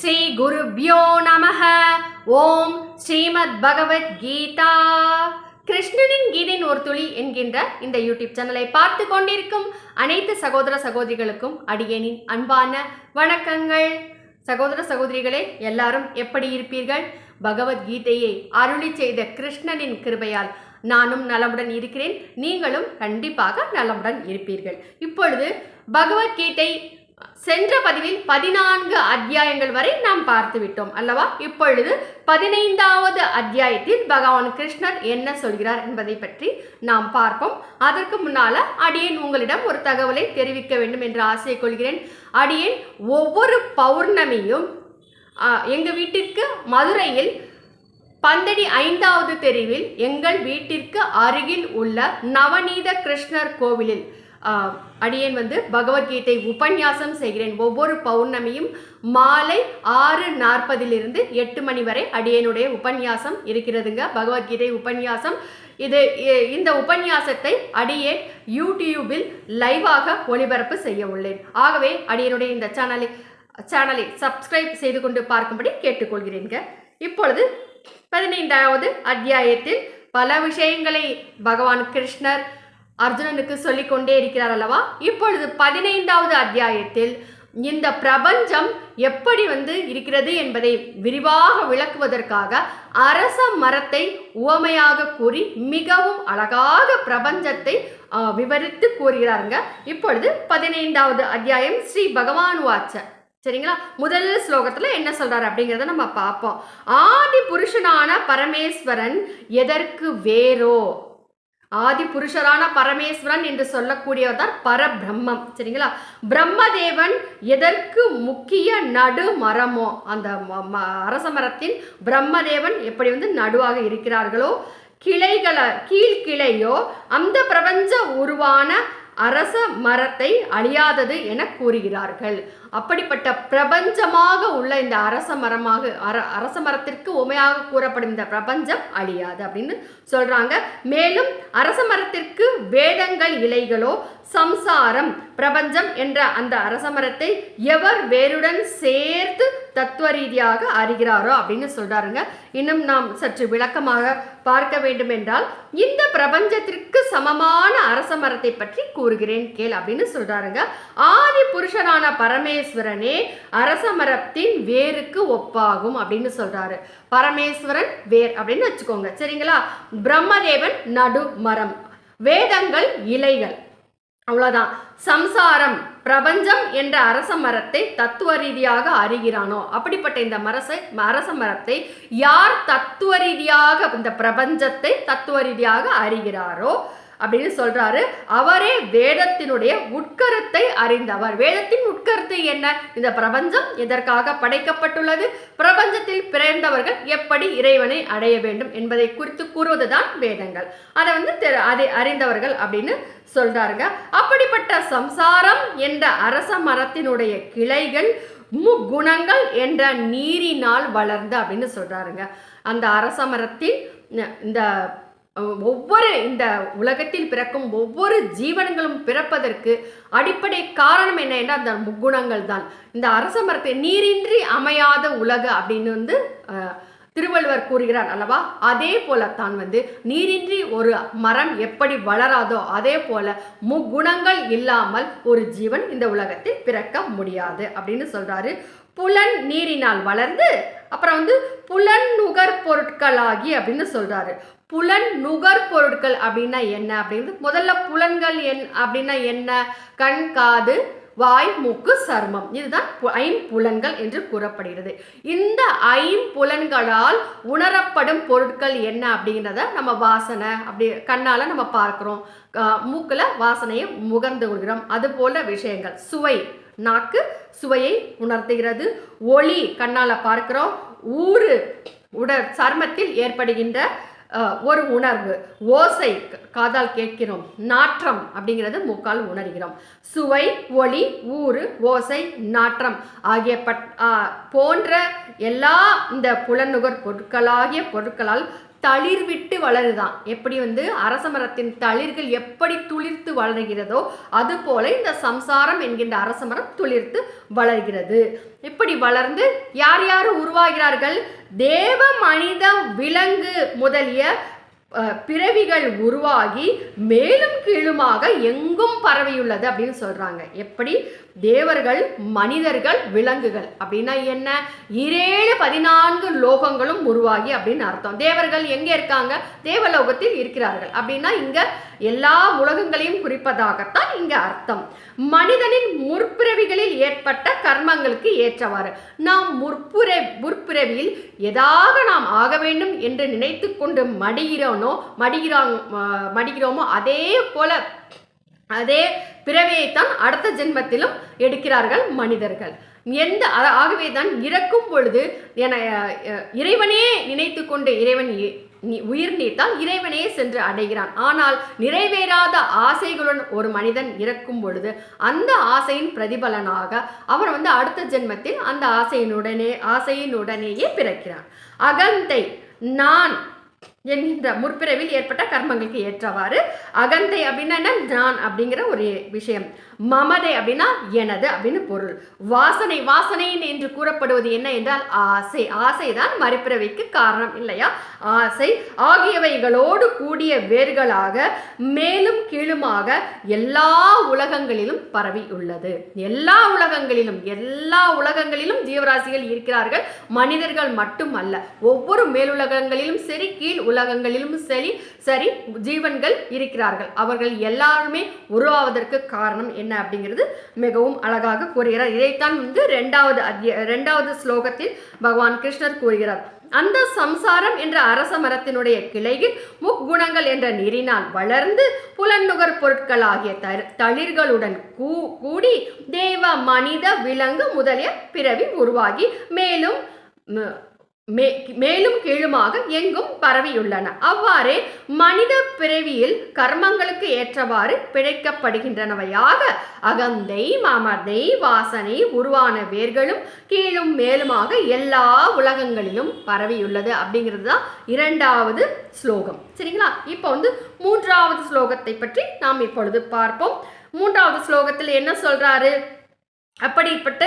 ஸ்ரீ குருபியோ நமக. ஓம் ஸ்ரீமத் பகவத் கீதா கிருஷ்ணனின் கீதையின் ஒரு துளி என்கின்ற இந்த யூடியூப் சேனலை பார்த்து கொண்டிருக்கும் அனைத்து சகோதர சகோதரிகளுக்கும் அடியேனின் அன்பான வணக்கங்கள். சகோதர சகோதரிகளே எல்லாரும் எப்படி இருப்பீர்கள்? பகவத்கீதையை அருளி செய்த கிருஷ்ணனின் கிருபையால் நானும் நலமுடன் இருக்கிறேன். நீங்களும் கண்டிப்பாக நலமுடன் இருப்பீர்கள். இப்பொழுது பகவத்கீதை சென்ற பதிவில் பதினான்கு அத்தியாயங்கள் வரை நாம் பார்த்து விட்டோம் அல்லவா? இப்பொழுது பதினைந்தாவது அத்தியாயத்தில் பகவான் கிருஷ்ணர் என்ன சொல்கிறார் என்பதை பற்றி நாம் பார்ப்போம். அதற்கு முன்னால அடியேன் உங்களிடம் ஒரு தகவலை தெரிவிக்க வேண்டும் என்று ஆசை கொள்கிறேன். அடியேன் ஒவ்வொரு பௌர்ணமியும் எங்கள் வீட்டிற்கு மதுரையில் பந்தடி ஐந்தாவது தெருவில் எங்கள் வீட்டிற்கு அருகில் உள்ள நவநீத கிருஷ்ணர் கோவிலில் அடியேன் வந்து பகவத்கீதை உபன்யாசம் செய்கிறேன். ஒவ்வொரு பௌர்ணமியும் மாலை ஆறு நாற்பதிலிருந்து எட்டு மணி வரை அடியேனுடைய உபன்யாசம் இருக்கிறதுங்க. பகவத்கீதை உபன்யாசம். இது இ- இந்த உபன்யாசத்தை அடியேன் யூடியூபில் லைவாக ஒளிபரப்பு செய்ய உள்ளேன். ஆகவே அடியனுடைய இந்த சேனலை சேனலை சப்ஸ்கிரைப் செய்து கொண்டு பார்க்கும்படி கேட்டுக்கொள்கிறேங்க இப்பொழுது பதினைந்தாவது அத்தியாயத்தில் பல விஷயங்களை பகவான் கிருஷ்ணர் அர்ஜுனனுக்கு சொல்லிக் கொண்டே இருக்கிறார் அல்லவா? இப்பொழுது பதினைந்தாவது அத்தியாயத்தில் இந்த பிரபஞ்சம் எப்படி வந்து இருக்கிறது என்பதை விரிவாக விளக்குவதற்காக அரச மரத்தை உவமையாக கூறி மிகவும் அழகாக பிரபஞ்சத்தை விவரித்து கூறுகிறாருங்க. இப்பொழுது பதினைந்தாவது அத்தியாயம் ஸ்ரீ பகவான் வாச்ச சரிங்களா? முதல் ஸ்லோகத்துல என்ன சொல்றாரு அப்படிங்கிறத நம்ம பார்ப்போம். ஆதி புருஷனான பரமேஸ்வரன் எதற்கு வேறோ? ஆதி புருஷரான பரமேஸ்வரன் என்று சொல்லக்கூடியவர் தான் பரபிரம்மம். சரிங்களா? பிரம்மதேவன் எதற்கு முக்கிய நடு மரமோ அந்த அரச மரத்தின் பிரம்மதேவன் எப்படி வந்து நடுவாக இருக்கிறார்களோ கிளைகளை கீழ்கிளையோ அந்த பிரபஞ்ச உருவான அரச மரத்தை அழியாதது என கூறுகிறார்கள். அப்படிப்பட்ட பிரபஞ்சமாக உள்ள இந்த அரச மரமாக அர அரச மரத்திற்கு உமையாக கூறப்படும் இந்த பிரபஞ்சம் அழியாது அப்படின்னு சொல்றாங்க. மேலும் அரச மரத்திற்கு வேதங்கள் இலைகளோ சம்சாரம் பிரபஞ்சம் என்ற அந்த அரச மரத்தை எவர் வேருடன் சேர்த்து தத்துவ ரீதியாக அறிகிறாரோ அப்படின்னு சொல்றாருங்க. இன்னும் நாம் சற்று விளக்கமாக பார்க்க வேண்டும் என்றால் இந்த பிரபஞ்சத்திற்கு சமமான அரச மரத்தை பற்றி கூறுகிறேன் கேள் அப்படின்னு சொல்றாருங்க. ஆதி புருஷனான பரமேஸ்வரனே அரசமரத்தின் வேருக்கு ஒப்பாகும் அப்படின்னு சொல்றாரு. பரமேஸ்வரன் வேர் அப்படின்னு வச்சுக்கோங்க. சரிங்களா? பிரம்மதேவன் நடு மரம் வேதங்கள் இலைகள். அவ்வளோதான் சம்சாரம் பிரபஞ்சம் என்ற அரச மரத்தை தத்துவ ரீதியாக அறிகிறானோ? அப்படிப்பட்ட இந்த மரசை அரச மரத்தை யார் தத்துவ ரீதியாக இந்த பிரபஞ்சத்தை தத்துவ ரீதியாக அறிகிறாரோ அப்படின்னு சொல்றாரு. அவரே வேதத்தினுடைய உட்கருத்தை அறிந்தவர். வேதத்தின் உட்கருத்து என்ன? இந்த பிரபஞ்சம் எதற்காக படைக்கப்பட்டுள்ளது? பிரபஞ்சத்தில் பிறந்தவர்கள் எப்படி இறைவனை அடைய வேண்டும் என்பதை குறித்து கூறுவதுதான் வேதங்கள். அதை வந்து தெ- அதை அறிந்தவர்கள் அப்படின்னு சொல்றாருங்க. அப்படிப்பட்ட சம்சாரம் என்ற அரச மரத்தினுடைய கிளைகள் முக்குணங்கள் என்ற நீரினால் வளர்ந்து அப்படின்னு சொல்றாருங்க. அந்த அரச மரத்தின் இந்த ஒவ்வொரு இந்த உலகத்தில் பிறக்கும் ஒவ்வொரு ஜீவன்களும் பிறப்பதற்கு அடிப்படை காரணம் என்ன என்றால் அந்த முக்குணங்கள் தான். இந்த அரச மரத்தை நீரின்றி அமையாத உலகு அப்படின்னு வந்து திருவள்ளுவர் கூறுகிறார் அல்லவா? அதே போலத்தான் வந்து நீரின்றி ஒரு மரம் எப்படி வளராதோ அதே போல முக்குணங்கள் இல்லாமல் ஒரு ஜீவன் இந்த உலகத்தில் பிறக்க முடியாது அப்படின்னு சொல்றாரு. புலன் நீரினால் வளர்ந்து அப்புறம் வந்து புலன் நுகர் பொருட்களாகி அப்படின்னு சொல்றாரு. புலன் நுகர் பொருட்கள் அப்படின்னா என்ன? அப்படின்றது முதல்ல புலன்கள் என் அப்படின்னா என்ன? கண் காது வாய் மூக்கு சர்மம். இதுதான் பு- ஐம்புலன்கள் என்று கூறப்படுகிறது. இந்த ஐம்புலன்களால் உணரப்படும் பொருட்கள் என்ன அப்படிங்கிறத நம்ம வாசனை அப்படி கண்ணால் நம்ம பார்க்குறோம். மூக்கில் வாசனையை முகர்ந்து கொள்கிறோம். அது போல விஷயங்கள். சுவை. நாக்கு சுவையை உணர்த்துகிறது. ஒளி கண்ணால் பார்க்கிறோம். ஊறு உடல் சர்மத்தில் ஏற்படுகின்ற ஒரு உணர்வு. ஓசை காதால் கேட்கிறோம். நாற்றம் அப்படிங்கிறது மூக்கால் உணர்கிறோம். சுவை ஒளி ஊறு ஓசை நாற்றம் ஆகிய பட் போன்ற எல்லா இந்த புலநுகர் பொருட்களாகிய பொருட்களால் தளிர் விட்டு வளருதான். எப்படி வந்து அரச மரத்தின் தளிர்கள் எப்படி துளிர்த்து வளர்கிறதோ அது போல இந்த சம்சாரம் என்கின்ற அரச மரம் துளிர்த்து வளர்கிறது. இப்படி வளர்ந்து யார் யார் உருவாகிறார்கள்? தேவ மனித விலங்கு முதலிய பிறவிகள் உருவாகி மேலும் கீழுமாக எங்கும் பரவியுள்ளது அப்படின்னு சொல்றாங்க. எப்படி? தேவர்கள் மனிதர்கள் விலங்குகள். அப்படின்னா என்ன? இரேழு பதினான்கு லோகங்களும் உருவாகி அப்படின்னு அர்த்தம். தேவர்கள் எங்கே இருக்காங்க? தேவலோகத்தில் இருக்கிறார்கள். அப்படின்னா இங்க எல்லா உலகங்களையும் குறிப்பதாகத்தான் இங்க அர்த்தம். மனிதனின் முற்பிறவிகளில் ஏற்பட்ட கர்மங்களுக்கு ஏற்றவாறு. நாம் முற்புற முற்பிறவியில் எதாக நாம் ஆக வேண்டும் என்று நினைத்து கொண்டு மடிகிறோனோ மடிகிறோம் மடிகிறோமோ அதே போல அதே பிறவியைத்தான் அடுத்த ஜென்மத்திலும் எடுக்கிறார்கள் மனிதர்கள். எந்த ஆகவே தான் இறக்கும் பொழுது என இறைவனே நினைத்து கொண்டு இறைவன் உயிர் நீத்தால் இறைவனே சென்று அடைகிறான். ஆனால் நிறைவேறாத ஆசைகளுடன் ஒரு மனிதன் இறக்கும் பொழுது அந்த ஆசையின் பிரதிபலனாக அவர் வந்து அடுத்த ஜென்மத்தில் அந்த ஆசையினுடனே ஆசையினுடனேயே பிறக்கிறான் அகந்தை நான் என்கின்ற முற்பிறவில் ஏற்பட்ட கர்மங்களுக்கு ஏற்றவாறு அகந்தை அப்படின்னா என்ன? நான் அப்படிங்கிற ஒரு விஷயம். மமதை அப்படின்னா எனது அப்படின்னு பொருள். வாசனை வாசனை என்று கூறப்படுவது என்ன என்றால் ஆசை. ஆசைதான் மறுபிறவிக்கு காரணம் இல்லையா? ஆசை ஆகியவைகளோடு கூடிய வேர்களாக மேலும் கீழுமாக எல்லா உலகங்களிலும் பரவி உள்ளது. எல்லா உலகங்களிலும் எல்லா உலகங்களிலும் ஜீவராசிகள் இருக்கிறார்கள். மனிதர்கள் மட்டுமல்ல ஒவ்வொரு மேலுலகங்களிலும் சரி கீழ் உலகங்களிலும் சரி சரி ஜீவன்கள் இருக்கிறார்கள். அவர்கள் எல்லாருமே உருவாவதற்கு காரணம் என்ன அப்படிங்கிறது மிகவும் அழகாக கூறுகிறார். இதைத்தான் வந்து ரெண்டாவது அத்திய ரெண்டாவது ஸ்லோகத்தில் பகவான் கிருஷ்ணர் கூறுகிறார். அந்த சம்சாரம் என்ற அரச மரத்தினுடைய கிளையில் முக்குணங்கள் என்ற நீரினால் வளர்ந்து புலன்நுகர் பொருட்களாகிய தர் தளிர்களுடன் கூ கூடி தேவ மனித விலங்கு முதலிய பிறவி உருவாகி மேலும் மே- மேலும் கீழுமாக எங்கும் பரவியுள்ளன. அவ்வாறே மனித பிறவியில் கர்மங்களுக்கு ஏற்றவாறு பிழைக்கப்படுகின்றனவையாக அகந்தை மமதை வாசனை உருவான வேர்களும் கீழும் மேலுமாக எல்லா உலகங்களிலும் பரவியுள்ளது அப்படிங்கிறது தான் இரண்டாவது ஸ்லோகம். சரிங்களா? இப்போ வந்து மூன்றாவது ஸ்லோகத்தை பற்றி நாம் இப்பொழுது பார்ப்போம். மூன்றாவது ஸ்லோகத்தில் என்ன சொல்றாரு? அப்படிப்பட்ட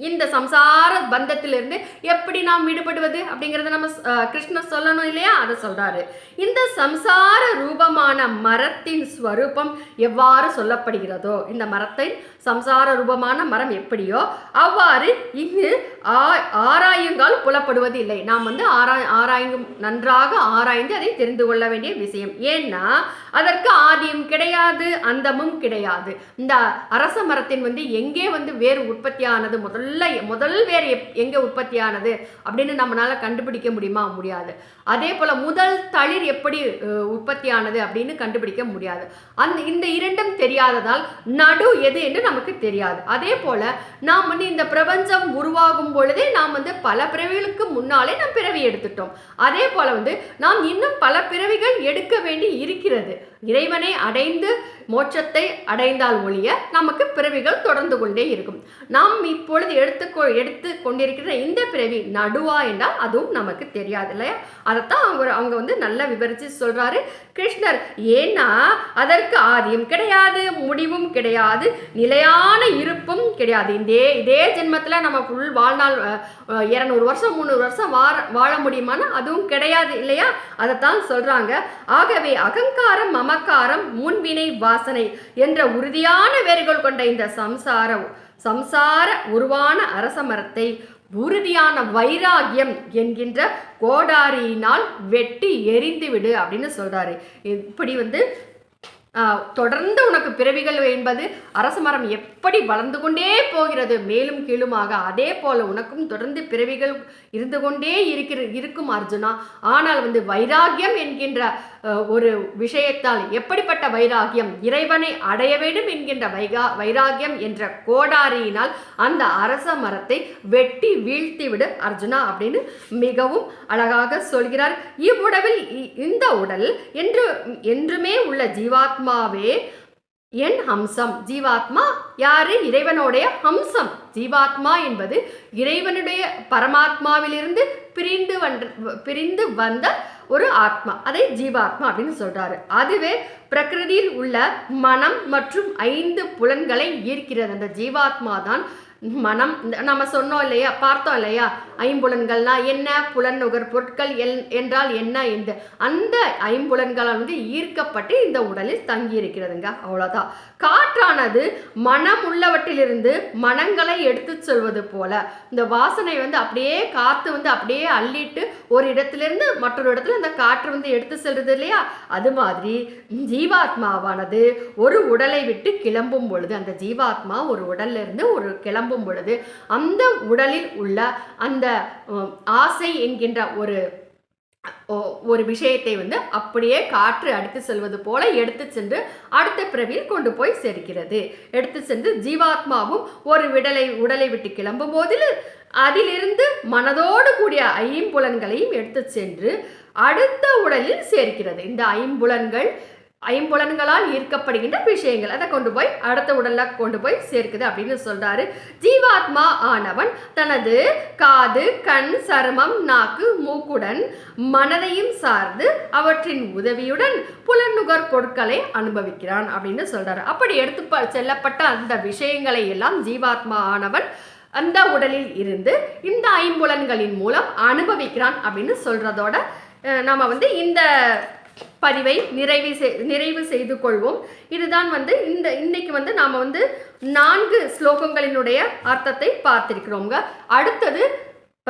இந்த சம்சார பந்தத்திலிருந்து எப்படி நாம் விடுபடுவது அப்படிங்கிறத நம்ம அஹ், கிருஷ்ணர் சொல்லணும் இல்லையா? அதை சொல்றாரு. இந்த சம்சார ரூபமான மரத்தின் ஸ்வரூபம் எவ்வாறு சொல்லப்படுகிறதோ இந்த மரத்தின் சம்சார ரூபமான மரம் எப்படியோ அவ்வாறு இங்கு ஆ- ஆராயுங்கால் புலப்படுவது இல்லை. நாம் வந்து ஆராய் ஆராயும் நன்றாக ஆராய்ந்து அதை தெரிந்து கொள்ள வேண்டிய விஷயம். ஏன்னா அதற்கு ஆதியும் கிடையாது அந்தமும் கிடையாது. இந்த அரச மரத்தின் வந்து எங்கே வந்து வேர் உற்பத்தியானது முதல்ல முதல் வேர் எப்- எங்கே உற்பத்தியானது அப்படின்னு நம்மளால் கண்டுபிடிக்க முடியுமா? முடியாது. அதே போல் முதல் தளிர் எப்படி உற்பத்தியானது அப்படின்னு கண்டுபிடிக்க முடியாது. அந்த இந்த இரண்டும் தெரியாததால் நடு எது என்று நமக்கு தெரியாது. அதே போல நாம் வந்து இந்த பிரபஞ்சம் உருவாகும் பொழுதே நாம் வந்து பல பிறவிகளுக்கு முன்னாலே நாம் பிறவி எடுத்துட்டோம். அதே போல வந்து நாம் இன்னும் பல பிறவிகள் எடுக்க வேண்டி இருக்கிறது. இறைவனை அடைந்து மோட்சத்தை அடைந்தால் ஒழிய நமக்கு பிறவிகள் தொடர்ந்து கொண்டே இருக்கும். நாம் இப்பொழுது எடுத்துக்கொ எடுத்து கொண்டிருக்கிற இந்த பிறவி நடுவா என்றால் அதுவும் நமக்கு தெரியாது இல்லையா? அதைத்தான் அவங்க அவங்க வந்து நல்லா விவரித்து சொல்றாரு. கிருஷ்ணர் ஏன்னா அதற்கு ஆதியும் கிடையாது முடிவும் கிடையாது நிலையான இருப்பும் கிடையாது. இதே இதே ஜென்மத்தில் நம்ம ஃபுல் வாழ்நாள் இரநூறு வருஷம் முந்நூறு வருஷம் வாழ வாழ முடியுமானா அதுவும் கிடையாது இல்லையா? அதைத்தான் சொல்றாங்க. ஆகவே அகங்காரம் மமக்காரம் முன்வினை வாசனை என்ற உறுதியான வேர்கள் கொண்ட இந்த சம்சார சம்சார உருவான அரச மரத்தை உறுதியான வைராகியம் என்கின்ற கோடாரியினால் வெட்டி எரிந்து விடு அப்படின்னு சொல்றாரு. இப்படி வந்து ஆஹ், தொடர்ந்து உனக்கு பிறவிகள் என்பது அரச மரம் எப்படி வளர்ந்து கொண்டே போகிறது மேலும் கீழுமாக அதே போல உனக்கும் தொடர்ந்து பிறவிகள் இருந்து கொண்டே இருக்கிற இருக்கும் அர்ஜுனா. ஆனால் வந்து வைராகியம் என்கின்ற ஒரு விஷயத்தால் எப்படிப்பட்ட வைராகியம் இறைவனை அடைய வேண்டும் என்கின்ற வைகா வைராகியம் என்ற கோடாரியினால் அந்த அரச மரத்தை வெட்டி வீழ்த்தி விடு அர்ஜுனா அப்படின்னு மிகவும் அழகாக சொல்கிறார். இவ்வுடவில் இ- இந்த உடல் என்று என்றுமே உள்ள ஜீவாத்மாவே என் ஹம்சம். ஜீவாத்மா யாரு? இறைவனுடைய ஹம்சம். ஜீவாத்மா என்பது இறைவனுடைய பரமாத்மாவிலிருந்து பிரிந்து வந்த பிரிந்து வந்த ஒரு ஆத்மா அதை ஜீவாத்மா அப்படின்னு சொல்றாரு. அதுவே பிரகிருதியில் உள்ள மனம் மற்றும் ஐந்து புலன்களை ஈர்க்கிறது. அந்த ஜீவாத்மா தான் மனம். நம்ம சொன்னோம் இல்லையா பார்த்தோம் இல்லையா? ஐம்புலன்கள்னா என்ன? புலன் நுகர் பொருட்கள் எல்- என்றால் என்ன இந்த அந்த ஐம்புலன்களால் வந்து ஈர்க்கப்பட்டு இந்த உடலில் தங்கி இருக்கிறதுங்க அவ்வளோதான் காற்றானது மனம் உள்ளவற்றிலிருந்து மனங்களை எடுத்து சொல்வது போல. இந்த வாசனை வந்து அப்படியே காற்று வந்து அப்படியே அள்ளிட்டு ஒரு இடத்துலேருந்து மற்றொரு இடத்துல அந்த காற்று வந்து எடுத்து செல்றது இல்லையா? அது மாதிரி ஜீவாத்மாவானது ஒரு உடலை விட்டு கிளம்பும் பொழுது அந்த ஜீவாத்மா ஒரு உடல்ல இருந்து ஒரு கிளம்பும் பொழுது அந்த உடலில் உள்ள அந்த ஆசை என்கின்ற ஒரு ஒரு விஷயத்தை வந்து அப்படியே காற்று அடித்து செல்வது போல எடுத்து சென்று அடுத்த பிறவியில் கொண்டு போய் சேர்க்கிறது. எடுத்து சென்று ஜீவாத்மாவும் ஒரு விடலை உடலை விட்டு கிளம்பும் போதில் அதிலிருந்து மனதோடு கூடிய ஐம்புலன்களையும் எடுத்து சென்று அடுத்த உடலில் சேர்க்கிறது. இந்த ஐம்புலன்கள் ஐம்புலன்களால் ஈர்க்கப்படுகின்ற விஷயங்கள். அதை கொண்டு போய் அடுத்த உடல்ல கொண்டு போய் சேர்க்குது அப்படின்னு சொல்றாரு. ஜீவாத்மா ஆனவன் தனது காது கண் சருமம் நாக்கு மூக்குடன் மனதையும் சார்ந்து அவற்றின் உதவியுடன் புலனுகர் பொருட்களை அனுபவிக்கிறான் அப்படின்னு சொல்றாரு. அப்படி எடுத்து செல்லப்பட்ட அந்த விஷயங்களை எல்லாம் ஜீவாத்மா ஆனவன் அந்த உடலில் இருந்து இந்த ஐம்புலன்களின் மூலம் அனுபவிக்கிறான் அப்படின்னு சொல்றதோட நம்ம வந்து இந்த பதிவை நிறைவு செய் நிறைவு செய்து கொள்வோம். இதுதான் வந்து இந்த இன்னைக்கு வந்து நாம் வந்து நான்கு ஸ்லோகங்களினுடைய அர்த்தத்தை பார்த்திருக்கிறோங்க அடுத்தது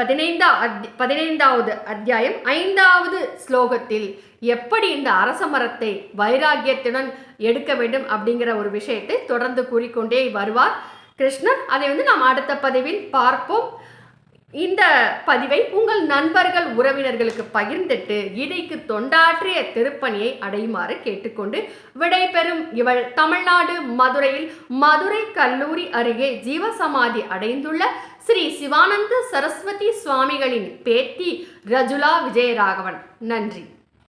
பதினைந்தா அத் பதினைந்தாவது அத்தியாயம் ஐந்தாவது ஸ்லோகத்தில் எப்படி இந்த அரச மரத்தை வைராகியத்துடன் எடுக்க வேண்டும் அப்படிங்கிற ஒரு விஷயத்தை தொடர்ந்து கூறிக்கொண்டே வருவார் கிருஷ்ணன் அதை வந்து நாம் அடுத்த பதிவில் பார்ப்போம். இந்த பதிவை உங்கள் நண்பர்கள் உறவினர்களுக்கு பகிர்ந்துட்டு இடைக்கு தொண்டாற்றிய திருப்பணியை அடையுமாறு கேட்டுக்கொண்டு விடைபெறும் இவள் தமிழ்நாடு மதுரையில் மதுரை கல்லூரி அருகே ஜீவசமாதி அடைந்துள்ள ஸ்ரீ சிவானந்த சரஸ்வதி சுவாமிகளின் பேத்தி ரஜுலா விஜயராகவன். நன்றி.